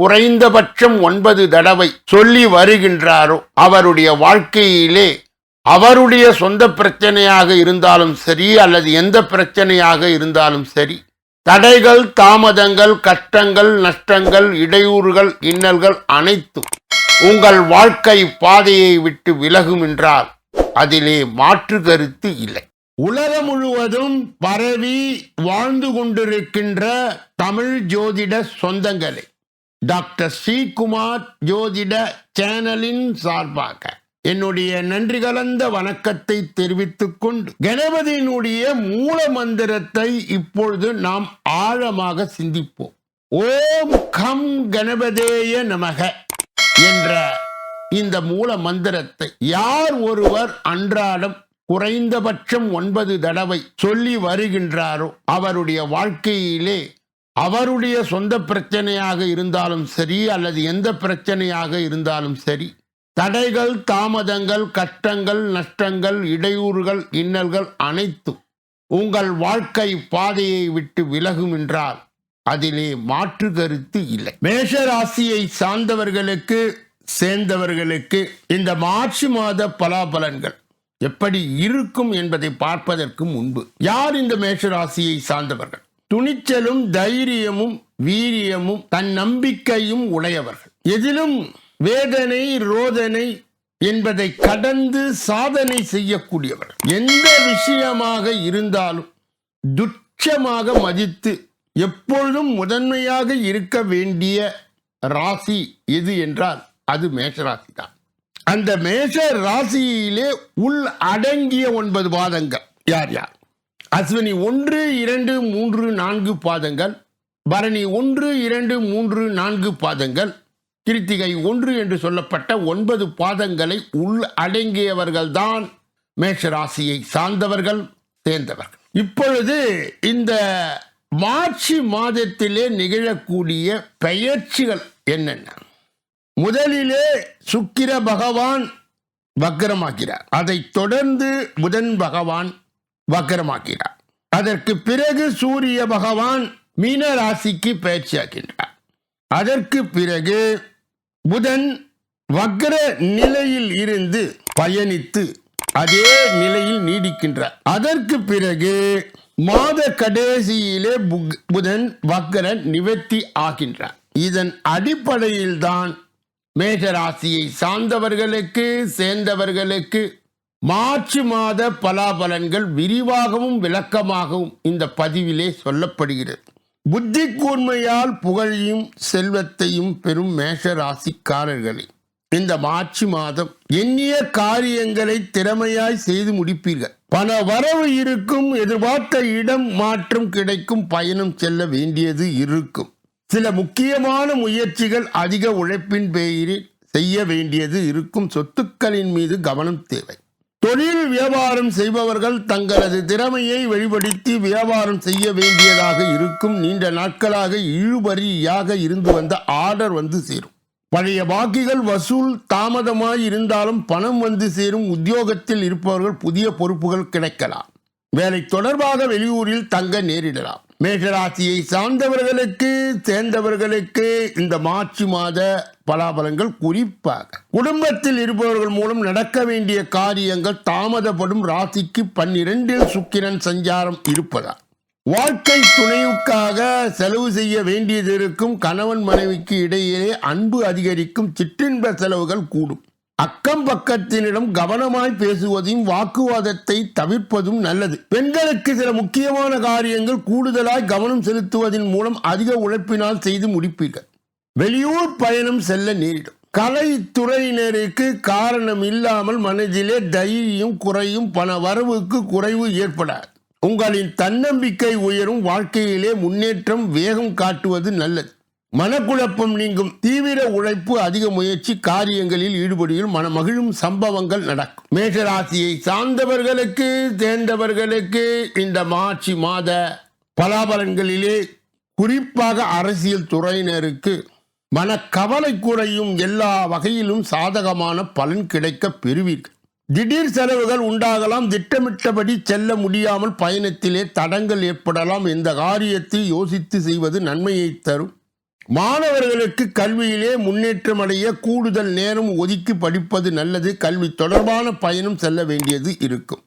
குறைந்தபட்சம் ஒன்பது தடவை சொல்லி வருகின்றாரோ அவருடைய வாழ்க்கையிலே அவருடைய சொந்த பிரச்சனையாக இருந்தாலும் சரி அல்லது எந்த பிரச்சனையாக இருந்தாலும் சரி தடைகள் தாமதங்கள் கஷ்டங்கள் நஷ்டங்கள் இடையூறுகள் இன்னல்கள் அனைத்தும் உங்கள் வாழ்க்கை பாதையை விட்டு விலகும் என்றால் அதிலே மாற்று கருத்து இல்லை. உலகம் முழுவதும் பரவி வாழ்ந்து கொண்டிருக்கின்ற தமிழ் ஜோதிட சொந்தங்களே டாக்டர் ஸ்ரீகுமார் ஜோதிட சேனலின் சார்பாக என்னுடைய நன்றி கலந்த வணக்கத்தை தெரிவித்துக் கொண்டு கணபதியினுடைய மூல மந்திரத்தை இப்பொழுது நாம் ஆழமாக சிந்திப்போம். ஓம் கம் கணபதேய நமக என்ற இந்த மூல மந்திரத்தை யார் ஒருவர் அன்றாடம் குறைந்தபட்சம் ஒன்பது தடவை சொல்லி வருகின்றாரோ அவருடைய வாழ்க்கையிலே அவருடைய சொந்த பிரச்சனையாக இருந்தாலும் சரி அல்லது எந்த பிரச்சனையாக இருந்தாலும் சரி தடைகள் தாமதங்கள் கஷ்டங்கள் நஷ்டங்கள் இடையூறுகள் இன்னல்கள் அனைத்தும் உங்கள் வாழ்க்கை பாதையை விட்டு விலகும் என்றால் அதிலே மாற்று கருத்து இல்லை. மேஷ ராசியை சார்ந்தவர்களுக்கு சேர்ந்தவர்களுக்கு இந்த மார்ச் மாத பலாபலன்கள் எப்படி இருக்கும் என்பதை பார்ப்பதற்கு முன்பு யார் இந்த மேஷ ராசியை சார்ந்தவர்கள்? துணிச்சலும் தைரியமும் வீரியமும் தன் நம்பிக்கையும் உடையவர்கள். எதிலும் வேதனை ரோதனை என்பதை கடந்து சாதனை செய்யக்கூடியவர் எந்த விஷயமாக இருந்தாலும் துச்சமாக மதித்து எப்பொழுதும் முதன்மையாக இருக்க வேண்டிய ராசி எது என்றால் அது மேஷராசி தான் அந்த மேஷ ராசியிலே உள் அடங்கிய ஒன்பது பாதங்கள். யார் யார்? அஸ்வினி ஒன்று இரண்டு மூன்று நான்கு பாதங்கள். பரணி ஒன்று இரண்டு மூன்று நான்கு பாதங்கள். கிருத்திகை ஒன்று என்று சொல்லப்பட்ட ஒன்பது பாதங்களை உள் அடங்கியவர்கள்தான் மேஷராசியை சார்ந்தவர்கள் சேர்ந்தவர்கள். இப்பொழுது இந்த மார்ச் மாதத்திலே நிகழக்கூடிய பெயர்ச்சிகள் என்னென்ன? முதலிலே சுக்கிர பகவான் வக்கரமாக்கிறார் அதைத் தொடர்ந்து புதன் பகவான் வக்கரமாக்கிறார் அதற்கு பிறகு சூரிய பகவான் மீன ராசிக்கு பயிற்சியாக்கின்றார் அதற்கு பிறகு புதன் வக்ர நிலையில் இருந்து பயணித்து அதே நிலையில் நீடிக்கின்றார். அதற்கு பிறகு மாத கடைசியிலே புக்- புதன் வக்ர நிவர்த்தி ஆகின்றார். இதன் அடிப்படையில்தான் மேகராசியை சார்ந்தவர்களுக்கு சேர்ந்தவர்களுக்கு மார்ச் மாத பலாபலன்கள் விரிவாகவும் விளக்கமாகவும் இந்த பதிவிலே சொல்லப்படுகிறது. புத்தி கூர்மையால் புகழையும் செல்வத்தையும் பெறும் மேஷ ராசிக்காரர்களே இந்த மார்ச் மாதம் எண்ணிய காரியங்களை திறமையாய் செய்து முடிப்பீர்கள். பண வரவு இருக்கும் எதிர்பார்த்த இடம் மாற்றம் கிடைக்கும் பயணம் செல்ல வேண்டியது இருக்கும். சில முக்கியமான முயற்சிகள் அதிக உழைப்பின் பெயரில் செய்ய வேண்டியது இருக்கும். சொத்துக்களின் மீது கவனம் தேவை. தொழில் வியாபாரம் செய்பவர்கள் தங்களது திறமையை வெளிப்படுத்தி வியாபாரம் செய்ய வேண்டியதாக இருக்கும் நீண்ட நாட்களாக இழுபறியாக இருந்து வந்த ஆர்டர் வந்து சேரும். பழைய பாக்கிகள் வசூல் தாமதமாய் இருந்தாலும் பணம் வந்து சேரும் உத்தியோகத்தில் இருப்பவர்கள் புதிய பொறுப்புகள் கிடைக்கலாம். வேலை தொடர்பாக வெளியூரில் தங்க நேரிடலாம். மேஷராசியை சார்ந்தவர்களுக்கு சேர்ந்தவர்களுக்கு இந்த மார்ச் மாத பலாபலங்கள் குறிப்பாக. குடும்பத்தில் இருப்பவர்கள் மூலம் நடக்க வேண்டிய காரியங்கள் தாமதப்படும். ராசிக்கு பன்னிரெண்டில் சுக்கிரன் சஞ்சாரம் இருப்பதால். வாழ்க்கை துணைவுக்காக செலவு செய்ய வேண்டியது இருக்கும். கணவன் மனைவிக்கு இடையே அன்பு அதிகரிக்கும். சிற்றின்ப செலவுகள் கூடும். அக்கம் பக்கத்தினிடம் கவனமாய் பேசுவதையும் வாக்குவாதத்தை தவிர்ப்பதும் நல்லது. பெண்களுக்கு சில முக்கியமான காரியங்கள் கூடுதலாய் கவனம் செலுத்துவதன் மூலம் அதிக உழைப்பினால் செய்து முடிப்பீர்கள். வெளியூர் பயணம் செல்ல நேரிடும் கலைத்துறையினருக்கு காரணம் இல்லாமல் மனதிலே தைரியம் குறையும் பண வரவுக்கு குறைவு ஏற்படாது. உங்களின் தன்னம்பிக்கை உயரும் வாழ்க்கையிலே முன்னேற்றம் வேகம் காட்டுவது நல்லது. மனக்குழப்பம் நீங்கும் தீவிர உழைப்பு அதிக முயற்சி காரியங்களில் ஈடுபடுவதில் மன மகிழும் சம்பவங்கள் நடக்கும். மேஷராசியை சார்ந்தவர்களுக்கு தேர்ந்தவர்களுக்கு இந்த மார்ச் மாத பலாபலன்களிலே குறிப்பாக அரசியல் துறையினருக்கு மனக்கவலை குறையும் எல்லா வகையிலும் சாதகமான பலன் கிடைக்க பெறுவீர்கள். திடீர் செலவுகள் உண்டாகலாம். திட்டமிட்டபடி செல்ல முடியாமல் பயணத்திலே தடங்கள் ஏற்படலாம். இந்த காரியத்தை யோசித்து செய்வது நன்மையை தரும். மாணவர்களுக்கு கல்வியிலே முன்னேற்றம் அடைய கூடுதல் நேரம் ஒதுக்கி படிப்பது நல்லது. கல்வி தொடர்பான பயணம் செல்ல வேண்டியது இருக்கும்.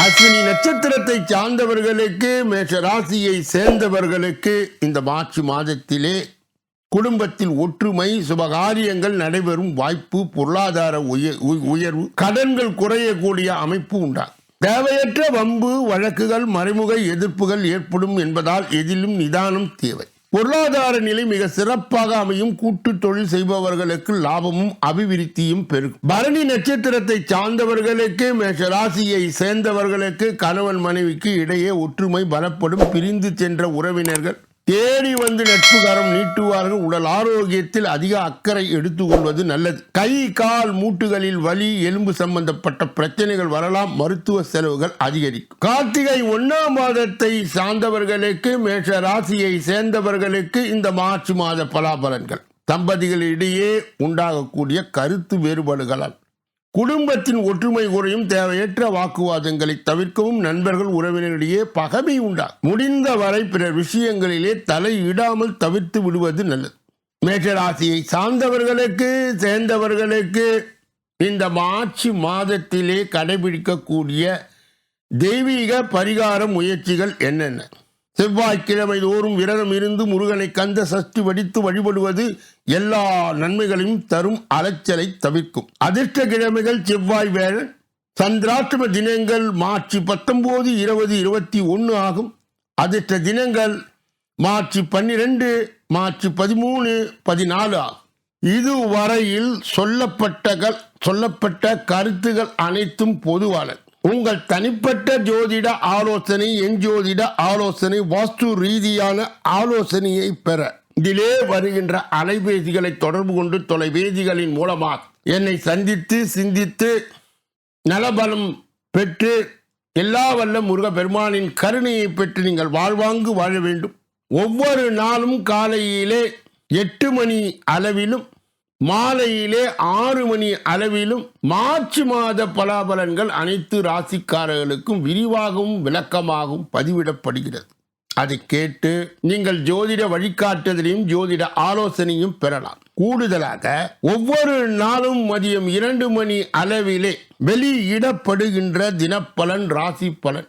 அஸ்வினி நட்சத்திரத்தை சார்ந்தவர்களுக்கு மேஷ ராசியை சேர்ந்தவர்களுக்கு இந்த மார்ச் மாதத்திலே குடும்பத்தில் ஒற்றுமை சுபகாரியங்கள் நடைபெறும் வாய்ப்பு பொருளாதார உ- உயர்வு கடன்கள் குறையக்கூடிய அமைப்பு உண்டாகும் தேவையற்ற வம்பு வழக்குகள் மறைமுக எதிர்ப்புகள் ஏற்படும் என்பதால் எதிலும் நிதானம் தேவை. பொருளாதார நிலை மிக சிறப்பாக அமையும். கூட்டு தொழில் செய்பவர்களுக்கு லாபமும் அபிவிருத்தியும் பெருகும். பரணி நட்சத்திரத்தை சார்ந்தவர்களுக்கு மேஷ ராசியை சேர்ந்தவர்களுக்கு கணவன் மனைவிக்கு இடையே ஒற்றுமை பலப்படும் பிரிந்து சென்ற உறவினர்கள் தேடி வந்து நட்புகரம் நீட்டுவார்கள். உடல் ஆரோக்கியத்தில் அதிக அக்கறை எடுத்துக்கொள்வது நல்லது. கை கால் மூட்டுகளில் வலி எலும்பு சம்பந்தப்பட்ட பிரச்சனைகள் வரலாம். மருத்துவ செலவுகள் அதிகரிக்கும். கார்த்திகை ஒன்னாம் மாதத்தை சார்ந்தவர்களுக்கு மேஷ ராசியை சேர்ந்தவர்களுக்கு இந்த மார்ச் மாத பலாபலன்கள். தம்பதிகளிடையே உண்டாகக்கூடிய கருத்து வேறுபாடுகளால் குடும்பத்தின் ஒற்றுமை குறையும் தேவையற்ற வாக்குவாதங்களை தவிர்க்கவும் நண்பர்கள் உறவினரிடையே பகமை உண்டா முடிந்த வரை பிற விஷயங்களிலே தலையிடாமல் தவிர்த்து விடுவது நல்லது. மேஷராசியை சார்ந்தவர்களுக்கு சேர்ந்தவர்களுக்கு இந்த மார்ச் மாதத்திலே கடைபிடிக்கக்கூடிய தெய்வீக பரிகார முயற்சிகள் என்னென்ன? செவ்வாய்க்கிழமை தோறும் விரதம் இருந்து முருகனை கந்த சஷ்டி வடித்து வழிபடுவது எல்லா நன்மைகளையும் தரும் அலைச்சலை தவிர்க்கும். அதிர்ஷ்ட கிழமைகள் செவ்வாய் வேளன் சந்திராஷ்டம தினங்கள் மார்ச் பத்தொன்பது இருபது இருபத்தி ஒன்று ஆகும். அதிர்ஷ்ட தினங்கள் மார்ச் பன்னிரெண்டு மார்ச் பதிமூணு பதினாலு ஆகும். இதுவரையில் சொல்லப்பட்டகள் சொல்லப்பட்ட கருத்துகள் அனைத்தும் பொதுவானது. உங்கள் தனிப்பட்ட ஜோதிட ஆலோசனை என் ஜோதிட ஆலோசனை வாஸ்து ரீதியான ஆலோசனையை பெற. இதிலே வருகின்ற அலைபேசிகளை தொடர்பு கொண்டு தொலைபேசிகளின் மூலமாக என்னை சந்தித்து சிந்தித்து நலபலம் பெற்று எல்லா வல்ல முருக பெருமானின் கருணையை பெற்று நீங்கள் வாழ்வாங்கு வாழ வேண்டும். ஒவ்வொரு நாளும் காலையிலே எட்டு மணி அளவிலும் மாலையிலே ஆறு மணி அளவிலும் மார்ச் மாத பலாபலன்கள் அனைத்து ராசிக்காரர்களுக்கும் விரிவாகவும் விளக்கமாகவும் பதிவிடப்படுகிறது. அதை கேட்டு நீங்கள் ஜோதிட வழிகாட்டுதலையும் ஜோதிட ஆலோசனையும் பெறலாம். கூடுதலாக ஒவ்வொரு நாளும் மதியம் இரண்டு மணி அளவிலே வெளியிடப்படுகின்ற தினப்பலன் ராசி பலன்